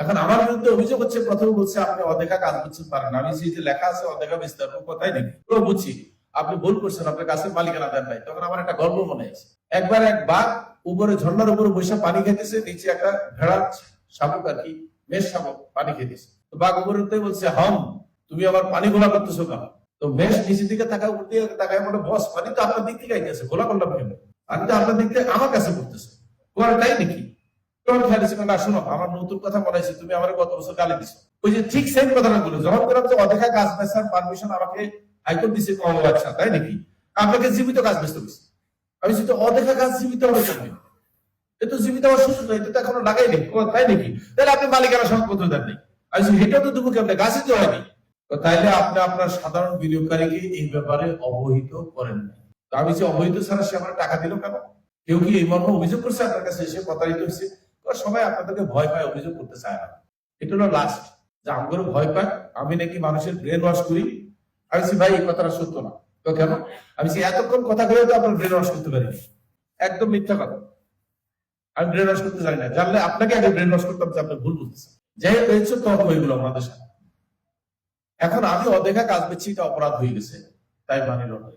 এখন আমার বিরুদ্ধে অভিযোগ হচ্ছে, প্রথমে বলছে, আপনি অদেখা কাজ করছেন পারেন আমি সেই যে লেখা আছে, অদেখা বিস্তার কথাই নাকি? তো বুঝছি। আপনি ভুল করছেন, আপনার গাছের মালিকানা দেন নাই। তখন আমার একটা গল্প মনে আছে। একবার এক বাঘ উপরে, ঝর্ণার উপরে বসে পানি খেতেছে নিচে একটা ভেড়া শামুক আর কি, মেষ শামুক পানি খেতেছে তো বাঘ উপরে উঠতে বলছে, হম, তুমি আবার পানি গোলা করতেছো কেন? তো মেষ নিচের দিকে তাকায় উঠতে তাকায়, বলে, বস, পানি তো আপনার দিক থেকে আইতেছে গোলা করলাম কেন? পানি তো আপনার দিক থেকে আমার কাছে পড়তেছে। তোমার তাই নাকি? তখন খেয়াল এসে না, শোনো, আমার নতুন কথা মনে হয়েছে তুমি আমার গত বছর গালি দিছো। ওই যে ঠিক সেম কথাটা যে অদেখা গাছ পারমিশন আমাকে হাইকোর্ট দিছে কম তাই নাকি? আপনাকে জীবিত গাছ আমি অদেখা গাছ জীবিত জীবিত সুযোগ নেই এটা এখনও লাগাই নেই তাই নাকি? তাহলে আপনি মালিকানা সংপত্র দেন নেই। আমি এটা তো দেবো কেমন? গাছই তো হয়নি। তাইলে আপনি আপনার সাধারণ বিনিয়োগকারীকে এই ব্যাপারে অবহিত করেন না তো আমি যে অবহিত ছাড়া সে আমার টাকা দিল কেন? কেউ কি এই মর্ম অভিযোগ করছে আপনার কাছে এসে প্রতারিত হয়েছে? তো সবাই আপনাদেরকে ভয় পায়, অভিযোগ করতে চায় না। এটা হলো লাস্ট যে আমগুলো ভয় পায়, আমি নাকি মানুষের ব্রেন ওয়াশ করি। আমি ভাই, এই কথাটা সত্য না। তো কেন? আমি এতক্ষণ কথা বলে তো আপনার ব্রেন ওয়াশ করতে পারিনি। একদম মিথ্যা কথা। আমি ব্রেন ওয়াশ করতে জানি না। জানলে আপনাকে আগে ব্রেন ওয়াশ করতাম যে আপনি ভুল বুঝতেছেন। যাই হোক হয়েছে তর্ক হইগুলো আমাদের সাথে। এখন আমি অদেখা কাজ পেয়েছি, এটা অপরাধ হয়ে গেছে, তাই মানিল না